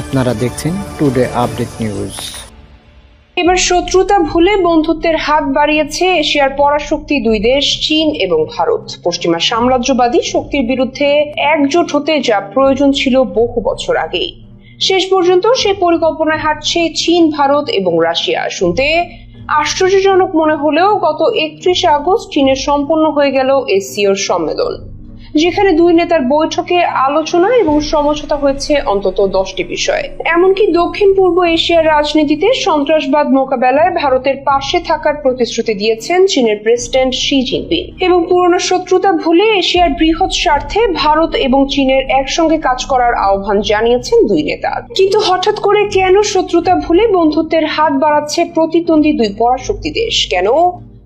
আপনারা দেখছেন today update news এবার শত্রুতা ভুলে বন্ধুত্বের হাত বাড়িয়েছে এশিয়ার পরাশক্তি দুই দেশ, চীন এবং ভারত। পশ্চিমা সাম্রাজ্যবাদী শক্তির বিরুদ্ধে একজোট হতে যা প্রয়োজন ছিল বহু বছর আগেই। শেষ পর্যন্ত সে পরিকল্পনায় হাঁটছে চীন, ভারত এবং রাশিয়া। শুনতে আশ্চর্যজনক মনে হলেও গত একত্রিশে আগস্ট চীনের সম্পন্ন হয়ে গেল এসিওর সম্মেলন। যেখানে দুই নেতার বৈঠকে আলোচনা এবং সমঝোতা হয়েছে অন্তত দশটি বিষয়। এমনকি দক্ষিণ পূর্ব এশিয়ার রাজনীতিতে সন্ত্রাসবাদ মোকাবেলায় ভারতের পাশে থাকার প্রতিশ্রুতি দিয়েছেন চীনের প্রেসিডেন্ট শি জিনপিং। এবং পুরনো শত্রুতা ভুলে এশিয়ার বৃহৎ স্বার্থে ভারত এবং চীনের একসঙ্গে কাজ করার আহ্বান জানিয়েছেন দুই নেতা। কিন্তু হঠাৎ করে কেন শত্রুতা ভুলে বন্ধুত্বের হাত বাড়াচ্ছে প্রতিদ্বন্দ্বী দুই পরাশক্তি দেশ? কেন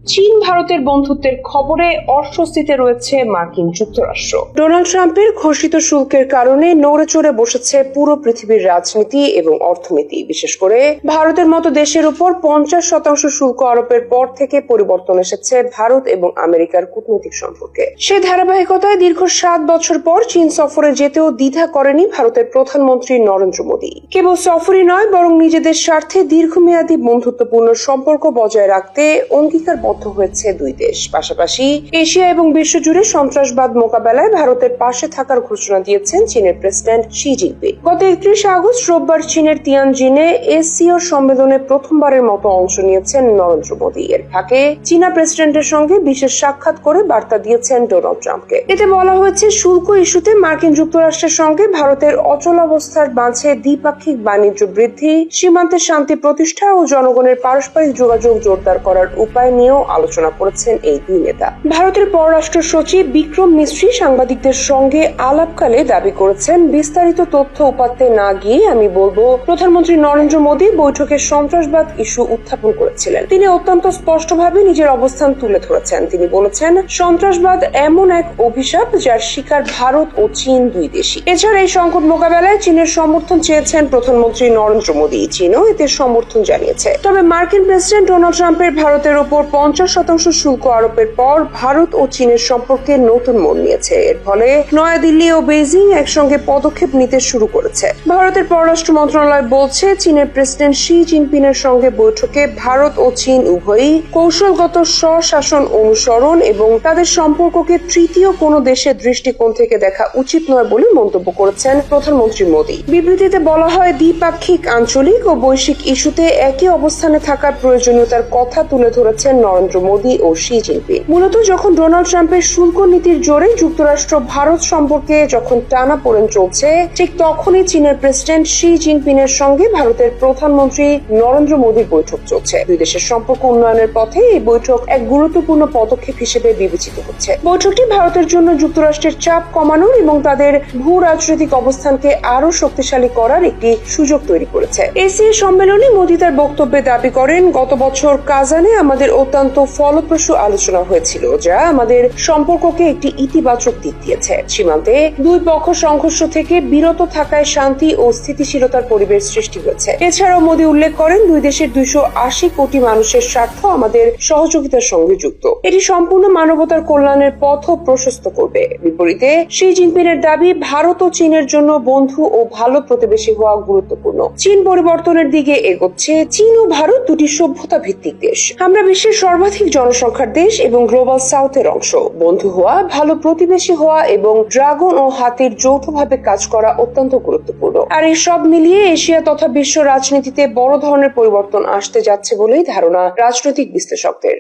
চীন ভারতের বন্ধুত্বের খবরে অস্বস্তিতে রয়েছে মার্কিন যুক্তরাষ্ট্র। ডোনাল্ড ট্রাম্পের ঘোষিত শুল্কের কারণে নড়ে চড়ে বসেছে পুরো পৃথিবীর রাজনীতি এবং অর্থনীতি। বিশেষ করে ভারতের মতো দেশের উপর পঞ্চাশ শতাংশ শুল্ক আরোপের পর থেকে পরিবর্তন এসেছে ভারত এবং আমেরিকার কূটনৈতিক সম্পর্কে। সে ধারাবাহিকতায় দীর্ঘ সাত বছর পর চীন সফরে যেতেও দ্বিধা করেনি ভারতের প্রধানমন্ত্রী নরেন্দ্র মোদী। কেবল সফরই নয়, বরং নিজেদের স্বার্থে দীর্ঘমেয়াদী বন্ধুত্বপূর্ণ সম্পর্ক বজায় রাখতে অঙ্গীকারবদ্ধ হয়েছে দুই দেশ। পাশাপাশি এশিয়া এবং বিশ্বজুড়ে সন্ত্রাসবাদ মোকাবেলায় ভারতের পাশে থাকার ঘোষণা দিয়েছেন চীনের প্রেসিডেন্ট শি জিনপিং। গত একত্রিশ আগস্ট রোববার চীনের তিয়ানজিনে এসসিও সম্মেলনে প্রথমবারের মতো অংশ নিয়েছেন নরেন্দ্র মোদী। এর ফাঁকে চীনা প্রেসিডেন্টের সঙ্গে বিশেষ সাক্ষাৎ করে বার্তা দিয়েছেন ডোনাল্ড ট্রাম্পকে। এতে বলা হয়েছে, শুল্ক ইস্যুতে মার্কিন যুক্তরাষ্ট্রের সঙ্গে ভারতের অচলাবস্থার বাঁচে দ্বিপাক্ষিক বাণিজ্য বৃদ্ধি, সীমান্তে শান্তি প্রতিষ্ঠা ও জনগণের পারস্পরিক যোগাযোগ জোরদার করার উপায় নিয়েও আলোচনা করেছেন এই দুই নেতা। ভারতের পররাষ্ট্র সচিব বিক্রম মিশ্রি সাংবাদিকদের সঙ্গে আলাপকালে দাবি করেছেন, বিস্তারিত তথ্য উপাত্তে না গিয়ে আমি বলব, প্রধানমন্ত্রী নরেন্দ্র মোদী বৈঠকে সন্ত্রাসবাদ ইস্যু উত্থাপন করেছিলেন। তিনি অত্যন্ত স্পষ্টভাবে নিজের অবস্থান তুলে ধরেছেন। তিনি বলেছেন, সন্ত্রাসবাদ এমন এক অভিশাপ যার শিকার ভারত ও চীন দুই দেশই। এছাড়া এই সংকট মোকাবেলায় চীনের সমর্থন চেয়েছেন প্রধানমন্ত্রী নরেন্দ্র মোদী। চীনও এতে সমর্থন জানিয়েছে। তবে মার্কিন প্রেসিডেন্ট ডোনাল্ড ট্রাম্পের ভারতের ওপর পঞ্চাশ শতাংশ শুল্ক আরোপের পর ভারত ও চীনের সম্পর্কে নতুন মোড় নিয়েছে। এর ফলে নয়াদিল্লি ও বেজিং একসঙ্গে পদক্ষেপ নিতে শুরু করেছে। ভারতের পররাষ্ট্র মন্ত্রণালয় বলছে, চীনের প্রেসিডেন্ট শি জিনপিংয়ের সঙ্গে বৈঠকে ভারত ও চীন উভয়ই কৌশলগত স্বশাসন অনুসরণ এবং তাদের সম্পর্ককে তৃতীয় কোনো দেশের দৃষ্টিকোণ থেকে দেখা উচিত নয় বলে মন্তব্য করেছেন প্রধানমন্ত্রী মোদী। বিবৃতিতে বলা হয়, দ্বিপাক্ষিক আঞ্চলিক ও বৈশ্বিক ইস্যুতে একই অবস্থানে থাকার প্রয়োজনীয়তার কথা তুলে ধরেছেন নরেন্দ্র মোদী ও শি জিনপিং। মূলত যখন ডোনাল্ড ট্রাম্পের শুল্ক নীতির জোরে যুক্তরাষ্ট্র ভারত সম্পর্কে যখন টানা পড়েন চলছে, ঠিক তখনই চীনের প্রেসিডেন্ট শি জিনপিং এর সঙ্গে ভারতের প্রধানমন্ত্রী নরেন্দ্র মোদীর বৈঠক চলছে। দুই দেশের সম্পর্ক উন্নয়নের পথে এই বৈঠক এক গুরুত্বপূর্ণ পদক্ষেপ হিসেবে বিবেচিত হচ্ছে। বৈঠকটি ভারতের জন্য যুক্তরাষ্ট্রের চাপ কমানোর এবং তাদের ভূ রাজনৈতিক অবস্থানকে আরও শক্তিশালী করার একটি সুযোগ তৈরি করেছে। এসিএ সম্মেলনে মোদী তার বক্তব্যে দাবি করেন, গত বছর কাজানে আমাদের অত্যন্ত ফলপ্রসূ আলোচনা হয়েছিল, যা আমাদের সম্পর্ককে একটি ইতিবাচক দিক দিয়েছে। সীমান্তে দুই পক্ষ সংঘর্ষ থেকে বিরত থাকায় শান্তি ও স্থিতিশীলতার পরিবেশ সৃষ্টি হয়েছে। এছাড়াও মোদী উল্লেখ করেন, দুই দেশের দুইশো আশি কোটি মানুষের স্বার্থ আমাদের সহযোগিতার সঙ্গে যুক্ত। এটি সম্পূর্ণ মানবতার কল্যাণের পথও প্রশস্ত করবে। বিপরীতে, শি জিনপিংয়ের দাবি, ভারত ও চীনের জন্য বন্ধু ও ভালো প্রতিবেশী হওয়া গুরুত্বপূর্ণ। চীন পরিবর্তনের দিকে এগোচ্ছে। চীন ও ভারত দুটি সভ্যতা ভিত্তিক দেশ। আমরা বিশ্বের সর্বাধিক জনসংখ্যার দেশ এবং গ্লোবাল সাউথের অংশ। বন্ধু হওয়া, ভালো প্রতিবেশী হওয়া এবং ড্রাগন ও হাতির যৌথভাবে কাজ করা অত্যন্ত গুরুত্বপূর্ণ। আর এই সব মিলিয়ে এশিয়া তথা বিশ্ব রাজনীতিতে বড় ধরনের পরিবর্তন আসতে যাচ্ছে বলেই ধারণা রাজনৈতিক বিশ্লেষকদের।